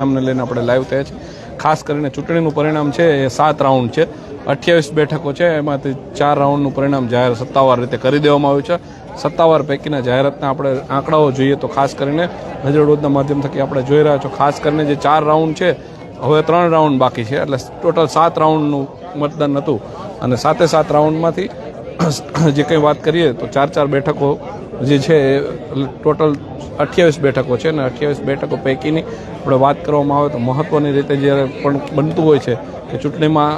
પરિણામને લઈને આપણે લાઈવ થયા છે. ખાસ કરીને ચૂંટણીનું પરિણામ છે, એ સાત રાઉન્ડ છે. અઠ્યાવીસ બેઠકો છે, એમાંથી ચાર રાઉન્ડનું પરિણામ જાહેર સત્તાવાર રીતે કરી દેવામાં આવ્યું છે. સત્તાવાર પૈકીના જાહેરાતના આપણે આંકડાઓ જોઈએ તો ખાસ કરીને નજરરોજના માધ્યમ થકી આપણે જોઈ રહ્યા છો. ખાસ કરીને જે ચાર રાઉન્ડ છે, હવે ત્રણ રાઉન્ડ બાકી છે, એટલે ટોટલ સાત રાઉન્ડનું મતદાન હતું. અને સાતે સાત રાઉન્ડમાંથી જે કંઈ વાત કરીએ તો ચાર ચાર બેઠકો જે છે ટોટલ અઠ્યાવીસ બેઠકો છે અને અઠ્યાવીસ બેઠકો પૈકીની આપણે વાત કરવામાં આવે તો મહત્ત્વની રીતે જ્યારે પણ બનતું હોય છે કે ચૂંટણીમાં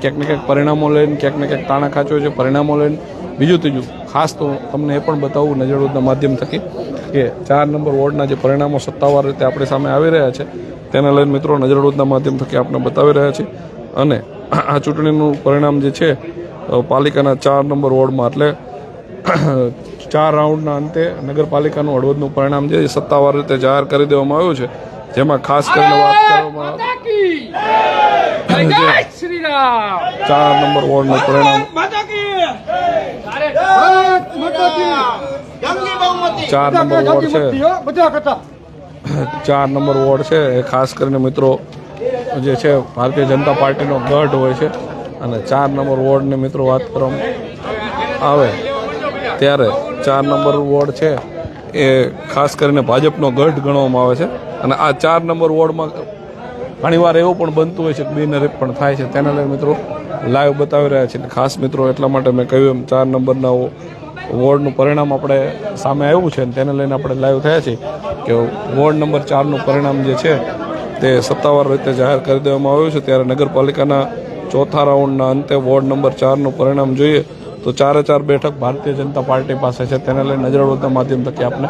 ક્યાંક ને ક્યાંક પરિણામો લઈને, ક્યાંક ને ક્યાંક તાણા ખાચો છે, પરિણામો લઈને, બીજું ત્રીજું. ખાસ તો તમને એ પણ બતાવવું નજરરોજના માધ્યમ થકી કે ચાર નંબર વોર્ડના જે પરિણામો સત્તાવાર રીતે આપણી સામે આવી રહ્યા છે, તેને લઈને મિત્રો નજરરોજના માધ્યમ થકી આપણે બતાવી રહ્યા છીએ. અને આ ચૂંટણીનું પરિણામ જે છે પાલિકાના ચાર નંબર વોર્ડમાં, એટલે ચાર રાઉન્ડના અંતે નગરપાલિકાનું હળવદનું પરિણામ છે એ સત્તાવાર રીતે જાહેર કરી દેવામાં આવ્યું છે. જેમાં ખાસ કરીને વાત કરવામાં આવે જય જય શ્રી રામ ચાર નંબર વોર્ડનું પરિણામ ચાર નંબર વોર્ડ છે. ચાર નંબર વોર્ડ છે. એ ખાસ કરીને મિત્રો જે છે ભારતીય જનતા પાર્ટીનો ગઢ હોય છે. અને ચાર નંબર વોર્ડની મિત્રો વાત કરવામાં આવે ત્યારે ચાર નંબર વોર્ડ છે. એ ખાસ કરીને ભાજપનો ગઢ ગણવામાં આવે છે. અને આ ચાર નંબર વોર્ડમાં ઘણીવાર એવું પણ બનતું હોય છે કે બિનહરીફ પણ થાય છે. તેના લઈને મિત્રો લાઈવ બતાવી રહ્યા છે ખાસ મિત્રો એટલા માટે મેં કહ્યું એમ, ચાર નંબરના વોર્ડનું પરિણામ આપણે સામે આવ્યું છે અને તેને લઈને આપણે લાઈવ થયા છીએ કે વોર્ડ નંબર ચારનું પરિણામ જે છે તે સત્તાવાર રીતે જાહેર કરી દેવામાં આવ્યું છે. ત્યારે નગરપાલિકાના ચોથા રાઉન્ડના અંતે વોર્ડ નંબર ચારનું પરિણામ જોઈએ. તો ચારે ચાર બેઠક ભારતીય જનતા પાર્ટી પાસે છે. તેને લઈને નજરવડતા માધ્યમ થકી આપને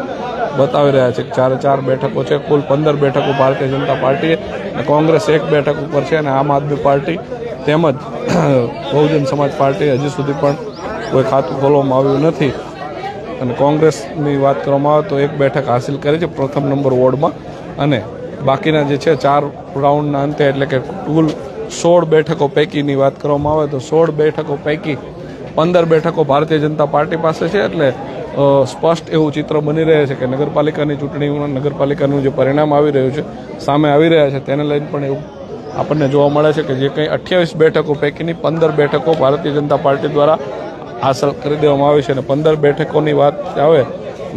બતાવી રહ્યા છે ચારે ચાર બેઠકો છે. કુલ પંદર બેઠકો ભારતીય જનતા પાર્ટીએ અને કોંગ્રેસ એક બેઠક ઉપર છે અને આમ આદમી પાર્ટી તેમજ બહુજન સમાજ પાર્ટી હજી સુધી પણ કોઈ ખાતું ખોલવામાં આવ્યું નથી. અને કોંગ્રેસની વાત કરવામાં આવે તો એક બેઠક હાસિલ કરી છે પ્રથમ નંબર વોર્ડમાં. અને બાકીના જે છે ચાર રાઉન્ડના અંતે એટલે કે કુલ સોળ બેઠકો પૈકીની વાત કરવામાં આવે તો સોળ બેઠકો પૈકી પંદર બેઠકો ભારતીય જનતા પાર્ટી પાસે છે એટલે સ્પષ્ટ એવું ચિત્ર બની રહે છે કે નગરપાલિકાની ચૂંટણીમાં નગરપાલિકાનું જે પરિણામ આવી રહ્યું છે, સામે આવી રહ્યા છે, તેને લઈને પણ એવું આપણને જોવા મળે છે કે જે કંઈ અઠ્યાવીસ બેઠકો પૈકીની પંદર બેઠકો ભારતીય જનતા પાર્ટી દ્વારા હાંસલ કરી દેવામાં આવી છે અને પંદર બેઠકોની વાત આવે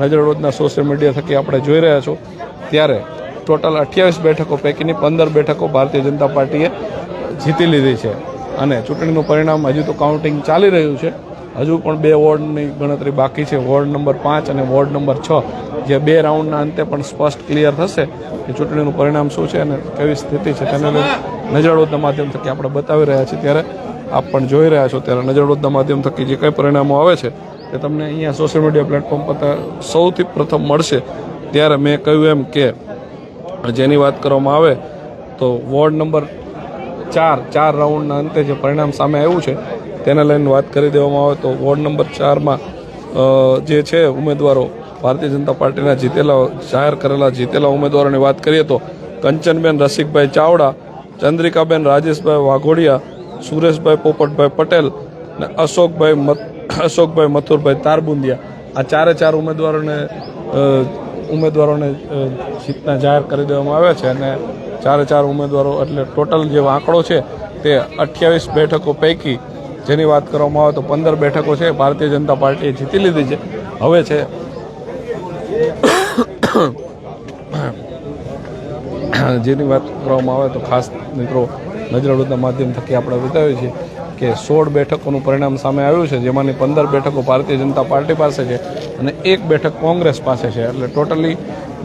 નજરરોજના સોશિયલ મીડિયા થકી આપણે જોઈ રહ્યા છો, ત્યારે ટોટલ અઠ્યાવીસ બેઠકો પૈકીની પંદર બેઠકો ભારતીય જનતા પાર્ટીએ જીતી લીધી છે. અને ચૂંટણીનું પરિણામ હજુ તો કાઉન્ટિંગ ચાલી રહ્યું છે. હજુ પણ બે વોર્ડની ગણતરી બાકી છે. વોર્ડ નંબર પાંચ અને વોર્ડ નંબર છ. જે બે રાઉન્ડના અંતે પણ સ્પષ્ટ ક્લિયર થશે કે ચૂંટણીનું પરિણામ શું છે અને કેવી સ્થિતિ છે. તેને લઈને માધ્યમ થકી આપણે બતાવી રહ્યા છીએ. ત્યારે આપ પણ જોઈ રહ્યા છો. ત્યારે નજરરોજના માધ્યમ થકી જે કંઈ પરિણામો આવે છે તે તમને અહીંયા સોશિયલ મીડિયા પ્લેટફોર્મ પર સૌથી પ્રથમ મળશે. ત્યારે મેં કહ્યું એમ કે જેની વાત કરવામાં આવે તો વોર્ડ નંબર ચાર ચાર રાઉન્ડના અંતે જે પરિણામ સામે આવ્યું છે, તેને લઈને વાત કરી દેવામાં આવે તો વોર્ડ નંબર ચારમાં જે છે ઉમેદવારો, ભારતીય જનતા પાર્ટીના જીતેલા, જાહેર કરેલા જીતેલા ઉમેદવારોની વાત કરીએ તો કંચનબેન, રસિકભાઈ ચાવડા, ચંદ્રિકાબેન, રાજેશભાઈ વાઘોડિયા, સુરેશભાઈ પોપટભાઈ પટેલ અને અશોકભાઈ અશોકભાઈ મથુરભાઈ તારબુંદિયા. આ ચારે ચાર ઉમેદવારોને ઉમેદવારોને જીતના જાહેર કરી દેવામાં આવ્યા છે અને ચારે ચાર ઉમેદવારો એટલે ટોટલ જે આંકડો છે તે અઠ્યાવીસ બેઠકો પૈકી જેની વાત કરવામાં આવે તો પંદર બેઠકો છે, ભારતીય જનતા પાર્ટીએ જીતી લીધી છે. હવે છે જેની વાત કરવામાં આવે તો ખાસ મિત્રો નજરરોજના માધ્યમ થકી આપણે બતાવીએ છીએ કે સોળ બેઠકોનું પરિણામ સામે આવ્યું છે, જેમાંની પંદર બેઠકો ભારતીય જનતા પાર્ટી પાસે છે અને એક બેઠક કોંગ્રેસ પાસે છે. એટલે ટોટલી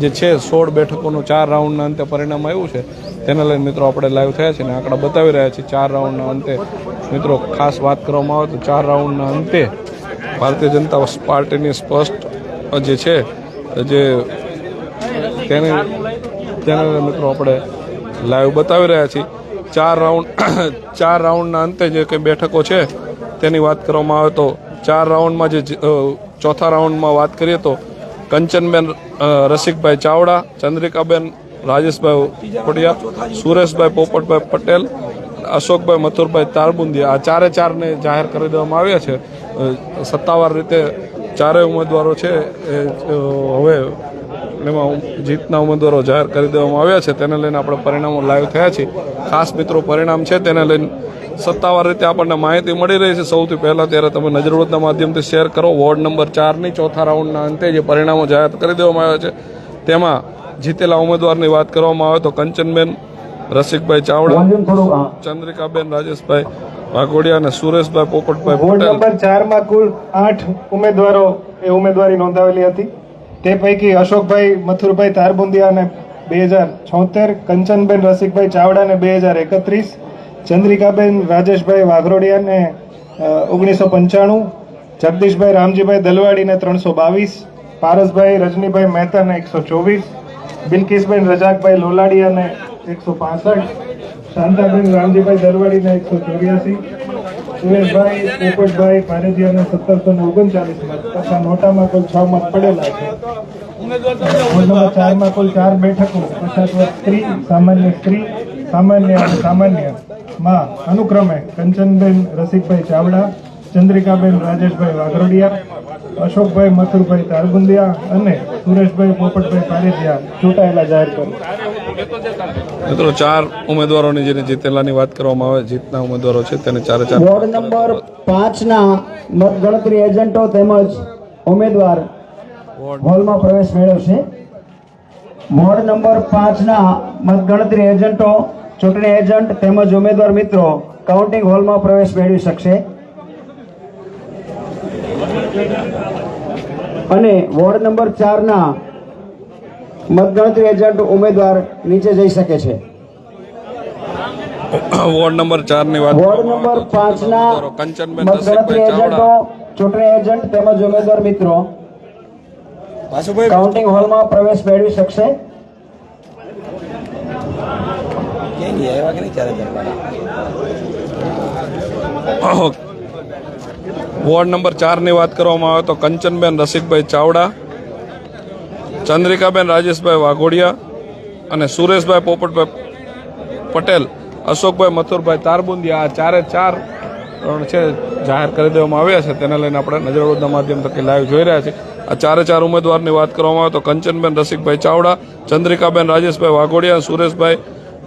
જે છે, સોળ બેઠકોનું ચાર રાઉન્ડના અંતે પરિણામ આવ્યું છે, તેના લઈને મિત્રો આપણે લાઈવ થયા છે અને આંકડા બતાવી રહ્યા છીએ. ચાર રાઉન્ડના અંતે મિત્રો ખાસ વાત કરવામાં આવે તો ચાર રાઉન્ડના અંતે ભારતીય જનતા પાર્ટીની સ્પષ્ટ જે છે, જે તેને તેને મિત્રો આપણે લાઈવ બતાવી રહ્યા છીએ. ચાર રાઉન્ડ, ચાર રાઉન્ડના અંતે જે કંઈ બેઠકો છે, તેની વાત કરવામાં આવે તો ચાર રાઉન્ડમાં જે ચોથા રાઉન્ડમાં વાત કરીએ તો કંચનબેન રસિકભાઈ ચાવડા, ચંદ્રિકાબેન, રાજેશભાઈ પટિયા સુરેશભાઈ પોપટભાઈ પટેલ, અશોકભાઈ મથુરભાઈ તારબુંદિયા આ ચારે ચારને જાહેર કરી દેવામાં આવ્યા છે. સત્તાવાર રીતે ચારેય ઉમેદવારો છે એ હવે ચૂંટણીમાં જીતના ઉમેદવારો જાહેર કરી દેવામાં આવ્યા છે. તેને લઈને આપણે પરિણામો લાઈવ થયા છે. ખાસ મિત્રો પરિણામ છે તેને લઈને સત્તાવાર રીતે આપણને માહિતી મળી રહી છે. સૌથી પહેલાં ત્યારે તમે નજરવદના માધ્યમથી શેર કરો. વોર્ડ નંબર ચારની ચોથા રાઉન્ડના અંતે જે પરિણામો જાહેર કરી દેવામાં આવ્યા છે તેમાં જીતેલા ઉમેદવારની વાત કરવામાં આવે તો કંચનબેન રસિકભાઈ ચાવડા. ચંદ્રિકાબેન રાજેશભાઈ વાઘોડિયા અને સુરેશભાઈ પોપટભાઈ પટેલ. નંબર ચારમાં કુલ આઠ ઉમેદવારો એ ઉમેદવારી નોંધાવેલી હતી. તે પૈકી અશોકભાઈ, મથુરભાઈ તારબુંદિયા અને બે હજાર છોતેર, કંચનબેન રસિકભાઈ ચાવડાને બે હજાર એકત્રીસ, ચંદ્રિકાબેન રાજેશભાઈ વાઘરોડિયાને ઓગણીસો પંચાણું, જગદીશભાઈ રામજીભાઈ દલવાડીને ત્રણસો બાવીસ, પારસભાઈ રજનીભાઈ મહેતાને એકસો ચોવીસ બિલકિસબેન રજાકભાઈ લોલાડિયાને એકસો પાસઠ, શાંતાબેન રામજીભાઈ દલવાડીને એકસો ચોર્યાસી સુરેશભાઈ પોપટભાઈ પારેજીયાને સત્તરસો ને ઓગણચાલીસ તથા નોટામાં કુલ છ મત પડેલા છે. નંબર ચારમાં કુલ ચાર બેઠકો પચાસ સ્ત્રી, સામાન્ય સ્ત્રી, સામાન્ય અને સામાન્યમાં અનુક્રમે કંચનબેન, રસિકભાઈ ચાવડા, ચંદ્રિકાબેન, રાજેશભાઈ વાઘરોડિયા, અશોકભાઈ, મથુરભાઈ તારબુંદિયા અને સુરેશભાઈ પોપટભાઈ પારેજીયા ચૂંટાયેલા જાહેર કર્યું. મિત્રો ચાર ઉમેદવારોની જેને જીતેલાની વાત કરવામાં આવે જીતના ઉમેદવારો છે તેને ચારે ચાર વોર્ડ નંબર પાંચના મતગણતરી એજન્ટો તેમજ ઉમેદવાર હોલમાં પ્રવેશ મેળવશે વોર્ડ નંબર પાંચના મતગણતરી એજન્ટો ચૂંટણી એજન્ટ તેમજ ઉમેદવાર મિત્રો કાઉન્ટિંગ હોલમાં પ્રવેશ મેળવી શકશે. અને વોર્ડ નંબર ચારના મતગણતરી એજન્ટ ઉમેદવાર નીચે જઈ શકે છે. વોર્ડ નંબર ચારની વાત વોર્ડ નંબર પાંચના કંચનબેન મતગણતરી એજન્ટો ચૂંટણી એજન્ટ તેમજ ઉમેદવાર મિત્રો. કાઉન્ટિંગ હોલમાં પ્રવેશ મેળવી શકશે. વોર્ડ નંબર ચારની વાત કરવામાં આવે તો કંચનબેન રસિકભાઈ ચાવડા. ચંદ્રિકાબેન, રાજેશભાઈ વાઘોડિયા અને સુરેશભાઈ પોપટભાઈ પટેલ, અશોકભાઈ મથુરભાઈ તારબુંદિયા આ ચારે ચાર છે જાહેર કરી દેવામાં આવ્યા છે. તેને લઈને આપણે નજરવદના માધ્યમ થકી લાઈવ જોઈ રહ્યા છીએ. આ ચારે ચાર ઉમેદવારની વાત કરવામાં આવે તો કંચનબેન, રસિકભાઈ ચાવડા, ચંદ્રિકાબેન, રાજેશભાઈ વાઘોડિયા, સુરેશભાઈ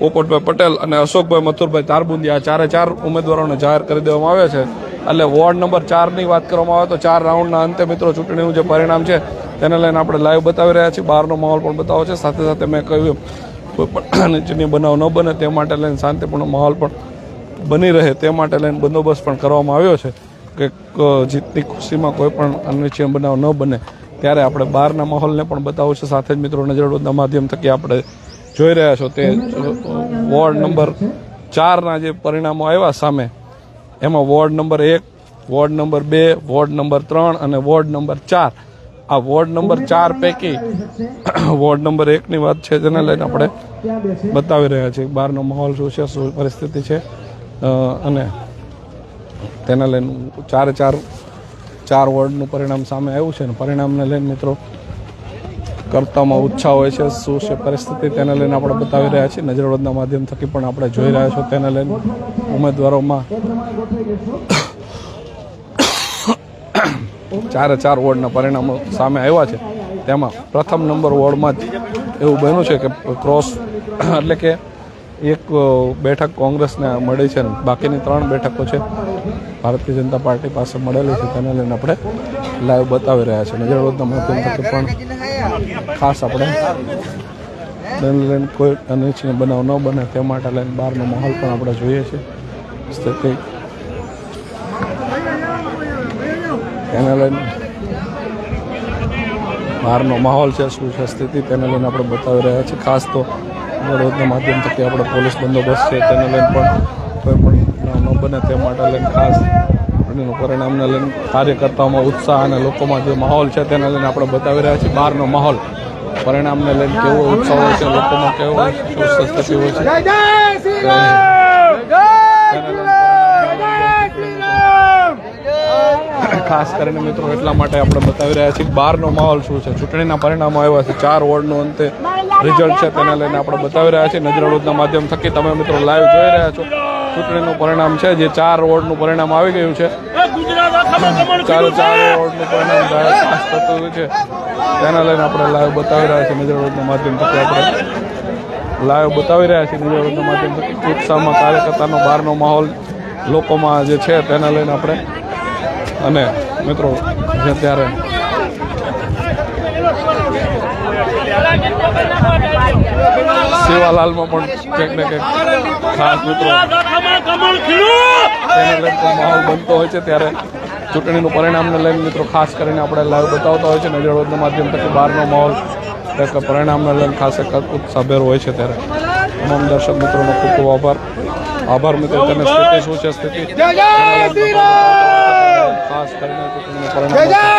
પોપટભાઈ પટેલ અને અશોકભાઈ મથુરભાઈ તારબુંદિયા આ ચારે ચાર ઉમેદવારોને જાહેર કરી દેવામાં આવ્યા છે. એટલે વોર્ડ નંબર ચારની વાત કરવામાં આવે તો ચાર રાઉન્ડના અંતે મિત્રો ચૂંટણીનું જે પરિણામ છે, તેને લઈને આપણે લાઈવ બતાવી રહ્યા છીએ. બહારનો માહોલ પણ બતાવો છે. સાથે સાથે મેં કહ્યું, કોઈ પણ નીચેની બનાવ ન બને તે માટે લઈને શાંતિપૂર્ણ માહોલ પણ બની રહે તે માટે લઈને બંદોબસ્ત પણ કરવામાં આવ્યો છે કે જીતની ખુશીમાં કોઈ પણ અનિચ્છનીય બનાવ ન બને ત્યારે આપણે બહારના માહોલને પણ બતાવવું છે. સાથે જ મિત્રો નજરડોદના માધ્યમ થકી આપણે જોઈ રહ્યા છો તે વોર્ડ નંબર ચારના જે પરિણામો આવ્યા સામે એમાં વોર્ડ નંબર એક, વોર્ડ નંબર બે, વોર્ડ નંબર ત્રણ અને વોર્ડ નંબર ચાર. આ વોર્ડ નંબર ચાર પૈકી વોર્ડ નંબર એકની વાત છે જેને લઈને આપણે બતાવી રહ્યા છીએ. બહારનો માહોલ શું છે શું પરિસ્થિતિ છે. અને તેને લઈને ચારે ચાર ચાર વોર્ડનું પરિણામ સામે આવ્યું છે. ને પરિણામને લઈને મિત્રો કરતામાં ઉત્સાહ હોય છે, શું છે પરિસ્થિતિ તેને લઈને આપણે બતાવી રહ્યા છીએ. નજરવદના માધ્યમ થકી પણ આપણે જોઈ રહ્યા છો તેને લઈને. ઉમેદવારોમાં ચારે ચાર વોર્ડના પરિણામો સામે આવ્યા છે. તેમાં પ્રથમ નંબર વોર્ડમાં જ એવું બન્યું છે કે ક્રોસ, એટલે કે એક બેઠક કોંગ્રેસને મળી છે બાકીની ત્રણ બેઠકો છે ભારતીય જનતા પાર્ટી પાસે મળેલી છે તેને લઈને આપણે લાઈવ બતાવી રહ્યા છીએ. નજરવદના માધ્યમ થકી પણ ખાસ આપણે લઈને કોઈ અનિચ્છનીય બનાવ ન બને તે માટે લઈને બહારનો માહોલ પણ આપણે જોઈએ છીએ. સ્થિતિ તેને લઈને બહારનો માહોલ છે, શું છે સ્થિતિ તેને લઈને આપણે બતાવી રહ્યા છીએ. ખાસ તો વડોદના માધ્યમ થકી આપણે પોલીસ બંદોબસ્ત છે, તેને લઈને પણ કોઈ પણ ન બને તે માટે લઈને ખાસ ચૂંટણીનું પરિણામને લઈને કાર્યકર્તાઓમાં ઉત્સાહ અને લોકોમાં જે માહોલ છે તેને લઈને આપણે બતાવી રહ્યા છીએ બહારનો માહોલ. પરિણામને લઈને કેવો ઉત્સાહ હોય છે લોકોમાં કેવો શું સ્થિતિ હોય છે. ખાસ કરીને મિત્રો એટલા માટે આપણે બતાવી રહ્યા છીએ બહારનો માહોલ શું છે? ચૂંટણીના પરિણામો આવ્યા છે. ચાર વોર્ડનું અંતે રિઝલ્ટ છે તેને લઈને આપણે બતાવી રહ્યા છીએ. નજરવડના માધ્યમ થકી તમે મિત્રો લાઈવ જોઈ રહ્યા છો. ચૂંટણીનું પરિણામ છે જે ચાર વોર્ડનું પરિણામ આવી ગયું છે. ચારે ચાર વોર્ડનું પરિણામ જાહેર પાસ થતું છે. તેના લઈને આપણે લાઈવ બતાવી રહ્યા છીએ નિદ્રાવૃતના માધ્યમ થકી આપણે. લાઈવ બતાવી રહ્યા છીએ નિદ્રાવૃતના માધ્યમ થકી ઉત્સાહમાં કાર્યકર્તાનો બહારનો માહોલ લોકોમાં જે છે તેને લઈને આપણે. અને મિત્રો જે ત્યારે સેવાલાલમાં પણ ક્યાંક ને ક્યાંક ખાસ મિત્રો તેને લઈને માહોલ બનતો હોય છે ત્યારે ચૂંટણીનું પરિણામને લઈને મિત્રો ખાસ કરીને આપણે લાઈવ બતાવતા હોય છે નજરરોજના માધ્યમ થકી બહારનો માહોલ એક પરિણામને લઈને ખાસ એક ઉત્સાહભેર હોય છે ત્યારે તમામ દર્શક મિત્રોનો ખૂબ ખૂબ આભાર. આભાર મિત્રો તેને સ્થિતિ શું છે? સ્થિતિ ખાસ કરીને ચૂંટણીનું પરિણામ